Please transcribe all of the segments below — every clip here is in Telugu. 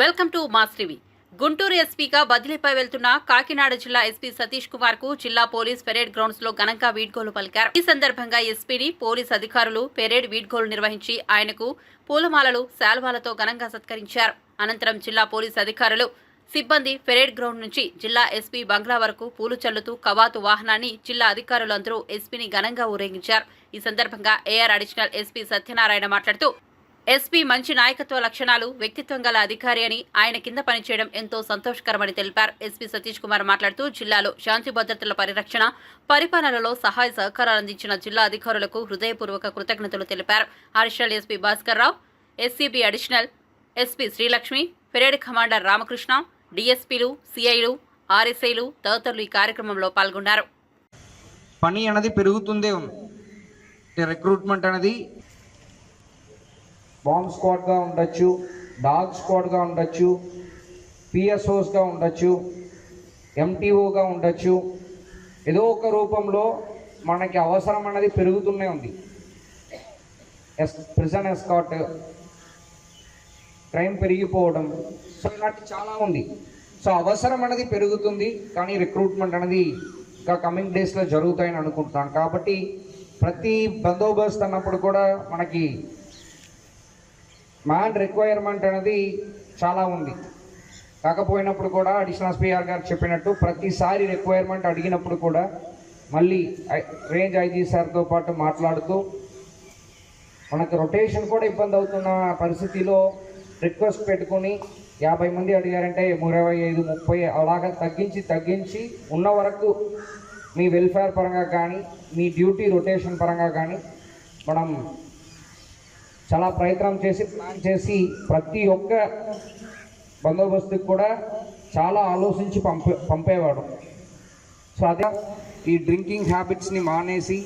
వెల్కమ్ టు మాస్టివి గుంటూరు ఎస్పీగా బదిలీపై వెళ్తున్న కాకినాడ జిల్లా ఎస్పీ సతీష్ కుమార్కు జిల్లా పోలీస్ పెరేడ్ గ్రౌండ్స్లో ఘనంగా వీడ్కోలు పలికారు. ఈ సందర్భంగా ఎస్పీని పోలీస్ అధికారులు పెరేడ్ వీడ్కోలు నిర్వహించి ఆయనకు పూలమాలలు శాల్వాలతో ఘనంగా సత్కరించారు. అనంతరం జిల్లా పోలీస్ అధికారులు సిబ్బంది పెరేడ్ గ్రౌండ్ నుంచి జిల్లా ఎస్పీ బంగ్లా వరకు పూలు చల్లుతూ కవాతు వాహనాన్ని జిల్లా అధికారులందరూ ఎస్పీని ఘనంగా ఊరేగించారు. ఈ సందర్భంగా ఏఆర్ అడిషనల్ ఎస్పీ సత్యనారాయణ మాట్లాడుతూ ఎస్పీ మంచి నాయకత్వ లక్షణాలు వ్యక్తిత్వం గల అధికారి అని ఆయన కింద పనిచేయడం ఎంతో సంతోషకరమని తెలిపారు. ఎస్పీ సతీష్ కుమార్ మాట్లాడుతూ జిల్లాలో శాంతి భద్రతల పరిరక్షణ పరిపాలనలో సహాయ సహకారాలు అందించిన జిల్లా అధికారులకు హృదయపూర్వక కృతజ్ఞతలు తెలిపారు. Additional SP Bhaskar Rao SCB additional SP Srilakshmi parade commander Ramakrishna డిఎస్పీలు సిఐలు ఆర్ఎస్ఐలు తదితరులు ఈ కార్యక్రమంలో పాల్గొన్నారు. పని అనేది పెరుగుతుందే ఉంది. రిక్రూట్మెంట్ అనేది బాంబ్ స్క్వాడ్గా ఉండొచ్చు డాగ్ స్క్వాడ్గా ఉండొచ్చు పిఎస్ఓస్గా ఉండొచ్చు ఎంటీఓగా ఉండొచ్చు. ఏదో ఒక రూపంలో మనకి అవసరం అనేది పెరుగుతూనే ఉంది. ఎస్ ప్రిజన్ ఎస్కాట్ క్రైమ్ పెరిగిపోవడం సో ఇలాంటి చాలా ఉంది. సో అవసరం అనేది పెరుగుతుంది కానీ రిక్రూట్మెంట్ అనేది ఇంకా కమింగ్ డేస్లో జరుగుతాయని అనుకుంటున్నాను. కాబట్టి ప్రతి బందోబస్తు అన్నప్పుడు కూడా మనకి మ్యాన్ రిక్వైర్మెంట్ అనేది చాలా ఉంది. కాకపోయినప్పుడు కూడా అడిషనల్ ఎస్పీఆర్ గారు చెప్పినట్టు ప్రతిసారి రిక్వైర్మెంట్ అడిగినప్పుడు కూడా మళ్ళీ రేంజ్ ఐజీ సార్తో పాటు మాట్లాడుతూ మనకు రొటేషన్ కూడా ఇబ్బంది అవుతున్న పరిస్థితిలో రిక్వెస్ట్ పెట్టుకొని యాభై మంది అడిగారంటే ఇరవై ఐదు ముప్పై అలాగా తగ్గించి తగ్గించి ఉన్న వరకు మీ వెల్ఫేర్ పరంగా కానీ మీ డ్యూటీ రొటేషన్ పరంగా కానీ మనం చాలా ప్రయత్నం చేసి ప్లాన్ చేసి ప్రతి ఒక్క బందోబస్తుకి కూడా చాలా ఆలోచించి పంపే పంపేవాడు. సో అదే ఈ డ్రింకింగ్ హ్యాబిట్స్ని మానేసి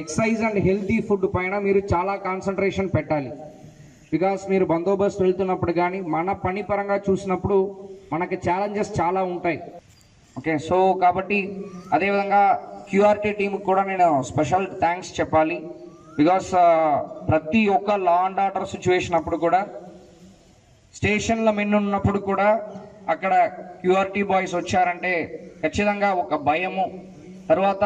ఎక్సర్సైజ్ అండ్ హెల్తీ ఫుడ్ పైన మీరు చాలా కాన్సన్ట్రేషన్ పెట్టాలి. బికాస్ మీరు బందోబస్తు వెళ్తున్నప్పుడు కానీ మన పని పరంగా చూసినప్పుడు మనకి ఛాలెంజెస్ చాలా ఉంటాయి. ఓకే సో కాబట్టి అదేవిధంగా క్యూఆర్టీ టీంకి కూడా నేను స్పెషల్ థ్యాంక్స్ చెప్పాలి. బికాస్ uh, ప్రతి ఒక్క లా అండ్ ఆర్డర్ సిచ్యువేషన్ అప్పుడు కూడా స్టేషన్ల మెన్ ఉన్నప్పుడు కూడా అక్కడ క్యూఆర్టీ బాయ్స్ వచ్చారంటే ఖచ్చితంగా ఒక భయము. తర్వాత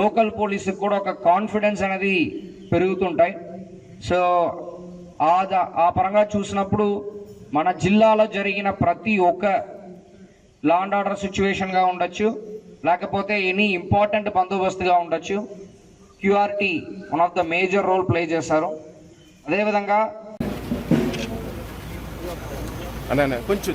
లోకల్ పోలీసుకి కూడా ఒక కాన్ఫిడెన్స్ అనేది పెరుగుతుంటాయి. సో ఆ ఆ పరంగా చూసినప్పుడు మన జిల్లాలో జరిగిన ప్రతి ఒక్క లా అండ్ ఆర్డర్ సిచ్యువేషన్గా ఉండొచ్చు. లేకపోతే ఎనీ ఇంపార్టెంట్ బందోబస్తుగా ఉండొచ్చు. QRT one of the major role play చేశారు. అదేవిధంగా అన్న అన్న కొంచెం